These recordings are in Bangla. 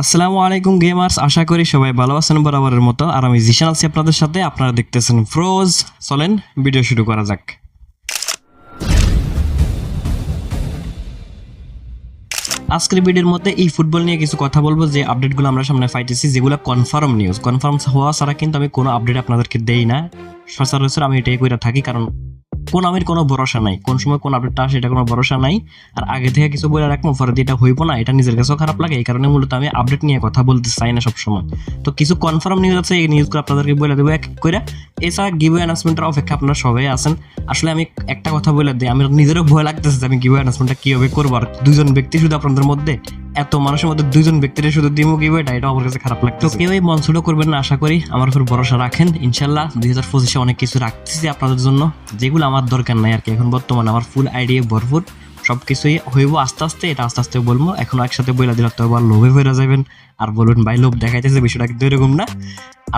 আসসালামু আলাইকুম গেমার্স, আশা করি সবাই ভালো আছেন বরাবরের মতো। আর আমি জিশান আছি আপনাদের সাথে, আপনারা দেখতেছেন ফ্রোজ চলেন ভিডিও শুরু করা যাক। আজকের ভিডিওর মধ্যে এই ফুটবল নিয়ে কিছু কথা বলব, যে আপডেটগুলো আমরা সামনে পাইতেছি, যেগুলো কনফার্ম নিউজ কনফার্ম হওয়া ছাড়া কিন্তু আমি কোনো আপডেট আপনাদেরকে দেই না। সচরাচর আমি এটাই করে থাকি, কারণ কোন আমের কোনো ভরসা নাই। কোন সময় কোন আপডেটটা আসে এটা কোনো ভরসা নাই। আর আগে থেকে কিছু বলে রাখব, পরে এটা হইব না, এটা নিজের কাছেও খারাপ লাগে, এই কারণে মূলত আমি আপডেট নিয়ে কথা বলতে চাই না সবসময়। তো কিছু কনফার্ম নিউজ আছে, এই নিউজগুলো আপনাদেরকে বলে দেবো এক করে এছাড়া গিভওয়ে অ্যানাউন্সমেন্টের অপেক্ষা আপনারা সবাই আছেন। আসলে আমি একটা কথা বলে দিই আমার নিজেরও ভয় লাগতেছে যে আমি গিভওয়ে অ্যানাউন্সমেন্টটা কীভাবে করব, আর দুজন ব্যক্তি শুধু আপনাদের মধ্যে এত মানুষের মধ্যে দুইজন ব্যক্তিরা শুধু দিমু গিভওয়েটা এটা আমার কাছে খারাপ লাগতো কেউ এই মঞ্চটা করবেন না, আশা করি আমার উপর ভরসা রাখেন। ইনশাল্লাহ দুই হাজার পঁচিশে অনেক কিছু রাখতেছি আপনাদের জন্য। যেগুলো আমার দরকার নাই আর কি। এখন বর্তমানে আমার ফুল আইডিয়া ভরপুর। সব কিছুই হইব আস্তে আস্তে, এটা আস্তে আস্তে বলব। এখন একসাথে বইলা দিলে তো আবার লোভে ফেরা যাবেন আর বলবেন ভাই, লোভ দেখাইতেছে বিষয়টা কিন্তু এরকম না।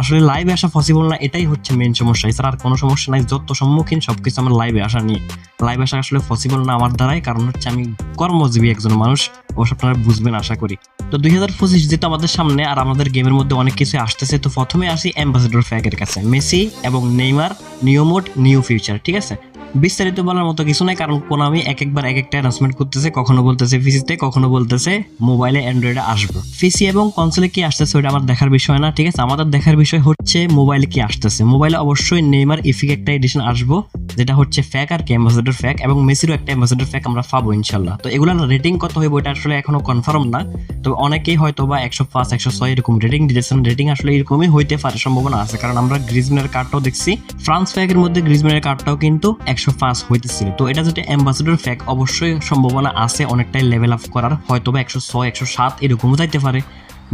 আসলে লাইভে আসা পসিবল না, এটাই হচ্ছে মেন সমস্যা। এছাড়া আর কোনো সমস্যা নাই, যত সম্মুখীন সবকিছু আমার লাইভে আসা নিয়ে। লাইভে আসা আসলে পসিবল না আমার দ্বারাই, কারণ হচ্ছে আমি কর্মজীবী একজন মানুষ। অবশ্য আপনারা বুঝবেন, আশা করি। তো দুই হাজার পঁচিশ যেহেতু আমাদের সামনে, আর আমাদের গেমের মধ্যে অনেক কিছু আসতেছে, তো প্রথমে আসি অ্যাম্বাসেডর ফ্যাকের কাছে। মেসি এবং Neymar new mode new future ঠিক আছে? বিস্তারিত বলার মতো কিছু নাই, কারণ কোন আমি এক একবার এক একটা অ্যানাউন্সমেন্ট করতেছে, কখনো বলতেছে পিসিতে কখনো বলতেছে মোবাইলে অ্যান্ড্রয়েডে আসবে। পিসি এবং কনসোলে কি আসতেছে ওটা আমার দেখার বিষয় না, ঠিক আছে? আমাদের দেখার বিষয় হচ্ছে মোবাইলে কি আসতেছে। মোবাইলে অবশ্যই নেইমার ইফিক একটা এডিশন আসব, যেটা হচ্ছে ফ্যাক আর কি অ্যাম্বাসেডর ফ্যাক এবং মেসিরও একটা অ্যাম্বাসেডর ফ্যাক আমরা পাবো ইনশাল্লাহ। তো এগুলোর রেটিং কত হইব এটা আসলে এখনও কনফার্ম না, তবে অনেকেই হয়তো বা একশো পাঁচ, একশো ছয় এরকম রেটিং দিতেছেন। রেটিং আসলে এরকমই হইতে পারে, সম্ভাবনা আছে, কারণ আমরা গ্রিজম্যানের কার্ডটাও দেখছি। ফ্রান্স ফ্যাকের মধ্যে গ্রিজম্যানের কার্ডটাও কিন্তু একশো পাঁচ হইতেছিল। তো এটা যদি অ্যাম্বাসেডর ফ্যাক অবশ্যই সম্ভাবনা আছে, অনেকটাই লেভেল আপ করার হয়তো বা একশো ছয়, একশো সাত, এরকমও যাইতে পারে।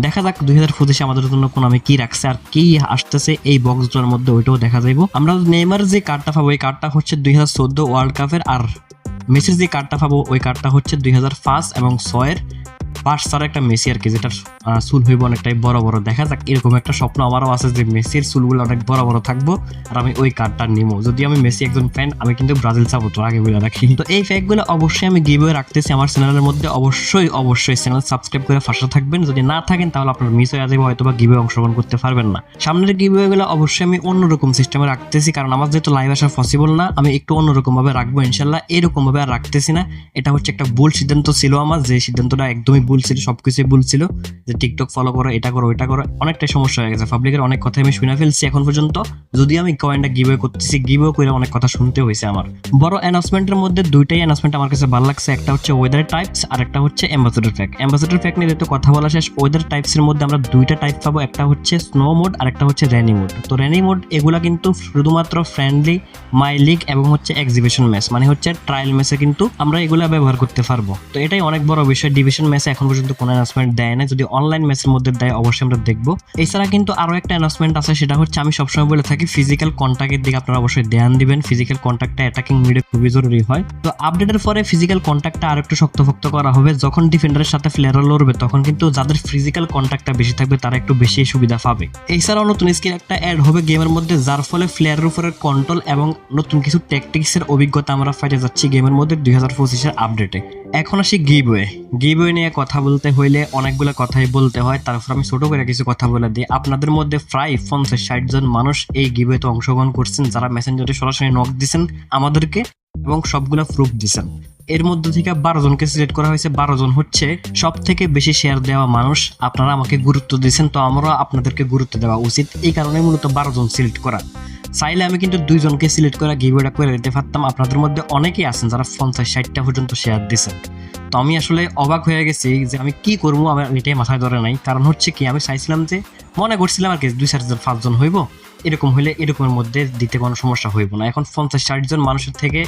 দেখা যাক দুই হাজার পঁচিশে আমাদের জন্য কোন আমি কি রাখছে আর কি আসতেছে এই বক্সটার মধ্যে, ওইটাও দেখা যাইব। আমরা নেইমার যে কার্ডটা পাবো, এই কার্ডটা হচ্ছে দুই হাজার চোদ্দ ওয়ার্ল্ড কাপের আর মেসির যে কার্ডটা পাবো, ওই কার্ডটা হচ্ছে দুই হাজার পাঁচ এবং ছয়ের। পাঁচ সার একটা মেসি আর কি যেটা চুল হইব অনেকটাই বড় বড়। দেখা যাক, এরকম একটা স্বপ্ন আমারও আছে যে মেসির চুলগুলো অনেক বড় বড় থাকব আর আমি ওই কার্ডটা নিবো যদি আমি মেসি একজন ফ্যান আমি কিন্তু ব্রাজিল সাপোর্টার আগে বলে রাখি। তো এই ফ্যাকগুলো অবশ্যই আমি গিভওয়ে রাখতেছি আমার চ্যানেলের মধ্যে। অবশ্যই অবশ্যই চ্যানেল সাবস্ক্রাইব করে ফাঁসা থাকবেন। যদি না থাকেন, তাহলে আপনার মিস হয়ে যাবে হয়তো বা গিভওয়ে অংশগ্রহণ করতে পারবেন না। সামনের গিভওয়ে গুলো অবশ্যই আমি অন্যরকম সিস্টেমে রাখতেছি, কারণ আমার যেহেতু লাইভ আসা পসিবল না, আমি একটু অন্যরকম ভাবে রাখব, ইনশাল্লাহ। এরকম ভাবে আর রাখতেছি না। এটা হচ্ছে একটা ভুল সিদ্ধান্ত ছিল আমার, যে সিদ্ধান্তটা একদমই ভুল ছিল সবকিছুই ভুল ছিল যে টিকটক ফলো করো, এটা করো এটা করো, অনেকটাই সমস্যা হয়ে গেছে। পাবলিকের অনেক কথা আমি শুনে ফেলছি এখন পর্যন্ত। যদি আমি কয়েনটা গিভওয়ে করতেছি গিভওয়ে করে অনেক কথা শুনতে হয়েছে আমার। বড় অ্যানাউন্সমেন্টের মধ্যে দুইটাই অ্যানাউন্সমেন্ট আমার কাছে ভালো লাগছে। একটা হচ্ছে ওয়েদার টাইপস আর একটা হচ্ছে অ্যাম্বাসেডর ফ্যাক অ্যাম্বাসেডর ফ্যাক নিয়ে যেহেতু কথা বলা শেষ ওয়েদার টাইপসের মধ্যে আমরা দুইটা টাইপ পাবো। একটা হচ্ছে স্নো মোড আর একটা হচ্ছে রেনি মোড তো রেনি মোড এগুলা কিন্তু শুধুমাত্র ফ্রেন্ডলি মাই লিগ এবং হচ্ছে এক্সিবিশন ম্যাচ মানে হচ্ছে ট্রায়াল ম্যাচে কিন্তু আমরা এগুলা ব্যবহার করতে পারব। তো এটাই অনেক বড় বিষয় ডিভিশন ম্যাচে এখন পর্যন্ত কোনো অ্যানাউন্সমেন্ট দেয় না যদি অনলাইন ম্যাচের মধ্যে দেয়, অবশ্যই আমরা দেখব। এছাড়া কিন্তু আরও একটা অ্যানাউন্সমেন্ট আছে, সেটা হচ্ছে আমি সবসময় বলে থাকি ফিজিক্যাল কন্ট্যাক্টের দিকে আপনারা অবশ্যই ধ্যান দিবেন। ফিজিক্যাল কন্ট্যাক্টটা অ্যাটাকিং মিডে খুবই জরুরি হয়। তো আপডেটের পরে ফিজিক্যাল কন্ট্যাক্টটা আর একটু শক্তভক্ত করা হবে। যখন ডিফেন্ডারের সাথে প্লেয়াররা লড়বে, তখন কিন্তু যাদের ফিজিক্যাল কন্ট্যাক্টটা বেশি থাকবে, তারা একটু বেশি সুবিধা পাবে। এছাড়াও নতুন স্কিল একটা অ্যাড হবে গেমের মধ্যে, যার ফলে প্লেয়ারের উপরে কন্ট্রোল এবং নতুন কিছু ট্যাকটিক্সের অভিজ্ঞতা আমরা ফাইটে যাচ্ছি গেমের মধ্যে দুই হাজার পঁচিশের আপডেটে এখন আসি গিবওয়ে। গিবওয়ে নিয়ে কথা বলতে হইলে অনেকগুলো কথাই বলতে হয়, তারপর আমি ছোট করে কিছু কথা বলে দিই। আপনাদের মধ্যে প্রায় পঞ্চাশ ষাট জন মানুষ এই গিবওয়েতে অংশগ্রহণ করছেন, যারা মেসেঞ্জারে সরাসরি নক দিছেন আমাদেরকে এবং সবগুলো প্রুফ দিছেন। এর মধ্যে থেকে বারো জনকে সিলেক্ট করা হয়েছে। বারো জন হচ্ছে সব থেকে বেশি শেয়ার দেওয়া মানুষ। আপনারা আমাকে গুরুত্ব দিয়েছেন, তো আমারও আপনাদেরকে গুরুত্ব দেওয়া উচিত। এই কারণে মূলত বারো জন সিলেক্ট করা। চাইলে আমি কিন্তু দুইজনকে সিলেক্ট করা গিভওয়েটা করে দিতে পারতাম। আপনাদের মধ্যে অনেকেই আছেন যারা পঞ্চাশ ষাটটা পর্যন্ত শেয়ার দিয়েছেন। তো আমি আসলে অবাক হয়ে গেছি যে আমি কি করব আমার এটাই মাথায় ধরে নাই। কারণ হচ্ছে কি, আমি চাইছিলাম যে মনে করছিলাম আর কি দুই চারজন পাঁচজন হইব, এরকম হইলে এরকমের মধ্যে দিতে কোনো সমস্যা হইব না। এখন পঞ্চাশ ষাটজন মানুষের থেকে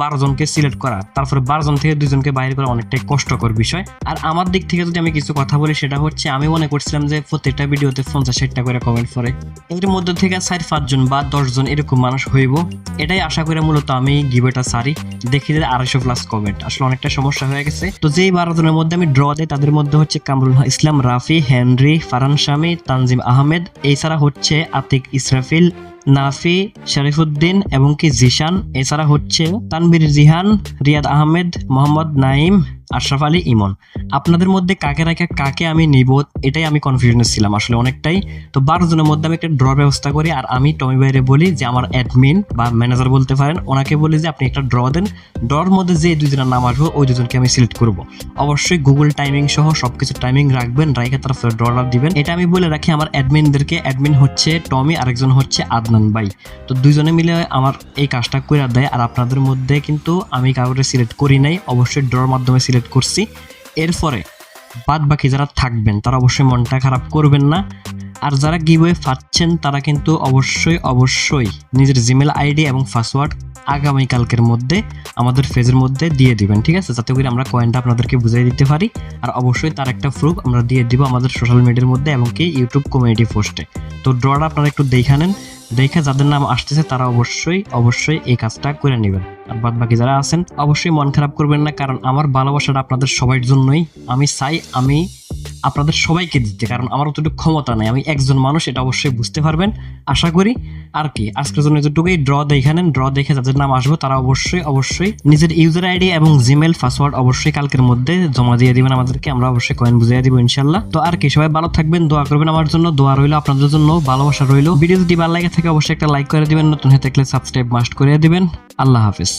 বারো জনকে সিলেক্ট করা, তারপরে বারো জন থেকে দুজনকে বাইরে করা অনেকটাই কষ্টকর বিষয়। আর আমার দিক থেকে যদি আমি কিছু কথা বলি, সেটা হচ্ছে আমি মনে করছিলাম যে প্রত্যেকটা ভিডিওতে পঞ্চাশ ষাটটা করে কমেন্ট করে এর মধ্যে থেকে চার পাঁচজন বা দশজন এরকম মানুষ হইব। এটাই আশা করে মূলত আমি গিভেটা সারি, দেখি যে আড়াইশো প্লাস কমেন্ট আসলে অনেকটা সমস্যা হয়ে গেছে। তো যেই বারো জনের মধ্যে আমি ড্র দিই, তাদের মধ্যে হচ্ছে কামরুল ইসলাম, রাফি, হেনরি ফারান শামি, তানজিম আহমেদ। এছাড়া হচ্ছে আতিক ইসরাফিল নাফি শরীফুদ্দিন এবং কি জিশান। এছাড়া হচ্ছে তানবির জিহান রিয়াদ আহমেদ মোহাম্মদ নাইম আশরাফ আলী, ইমন। আপনাদের মধ্যে কাকে রেখে কাকে আমি নিব, এটাই আমি কনফিউশনে ছিলাম আসলে অনেকটাই। তো বারো জনের মধ্যে আমি একটা ড্র ব্যবস্থা করি আর আমি টমি বাইরে বলি যে, আমার অ্যাডমিন বা ম্যানেজার বলতে পারেন, ওনাকে বলি যে, আপনি একটা ড্র দেন। ড্রর মধ্যে যে দুজনের নাম আসবে, ওই দুজনকে আমি সিলেক্ট করব। অবশ্যই গুগল টাইমিং সহ সবকিছু টাইমিং রাখবেন রাইখে তারপরে ড্রটা দিবেন। এটা আমি বলে রাখি, আমার অ্যাডমিনদেরকে অ্যাডমিন হচ্ছে টমি আরেকজন হচ্ছে আদনান ভাই। তো দুজনে মিলে আমার এই কাজটা করে দেয় আর আপনাদের মধ্যে কিন্তু আমি কাউকে সিলেক্ট করি নাই, অবশ্যই ড্রর মাধ্যমে সিলেক্ট করছি। এরপরে বাদ বাকি যারা থাকবেন, তারা অবশ্যই মনটা খারাপ করবেন না। আর যারা গিভওয়ে পাচ্ছেন, তারা কিন্তু অবশ্যই অবশ্যই নিজের জিমেল আইডি এবং পাসওয়ার্ড আগামীকালকের মধ্যে আমাদের ফেজের মধ্যে দিয়ে দিবেন, ঠিক আছে? যাতে করে আমরা কয়েনটা আপনাদেরকে বুঝিয়ে দিতে পারি। আর অবশ্যই তার একটা প্রুফ আমরা দিয়ে দিব আমাদের সোশ্যাল মিডিয়ার মধ্যে এবং কি ইউটিউব কমিউনিটি পোস্টে তো ড্রটা আপনারা একটু দেখে নেন। দেখে যাদের নাম আসতেছে তারা অবশ্যই অবশ্যই এই কাজটা করে নেবেন। আর বাদ বাকি যারা আছেন, অবশ্যই মন খারাপ করবেন না, কারণ আমার ভালোবাসাটা আপনাদের সবার জন্যই। আমি চাই আমি আপনাদের সবাইকে দিতে, কারণ আমার অতটুকু ক্ষমতা নাই। আমি একজন মানুষ, এটা অবশ্যই বুঝতে পারবেন। আশা করি আর কি, আজকের জন্য এতটুকুই। ড্র দেখে ড্র দেখে যাদের নাম আসবে, তারা অবশ্যই অবশ্যই নিজের ইউজার আইডি এবং জিমেল পাসওয়ার্ড অবশ্যই কালকের মধ্যে জমা দিয়ে দিবেন আমাদেরকে। আমরা অবশ্যই কয়েন বুঝিয়ে দিব ইনশাল্লাহ তো আর কি, সবাই ভালো থাকবেন, দোয়া করবেন আমার জন্য, দোয়া রইল আপনাদের জন্য, ভালোবাসা রইল। ভিডিও যদি ভালো লাগে থাকে, অবশ্যই একটা লাইক করে দিবেন, নতুন হয়ে থাকলে সাবস্ক্রাইব মাস্ট করে দিবেন। আল্লাহ হাফিজ।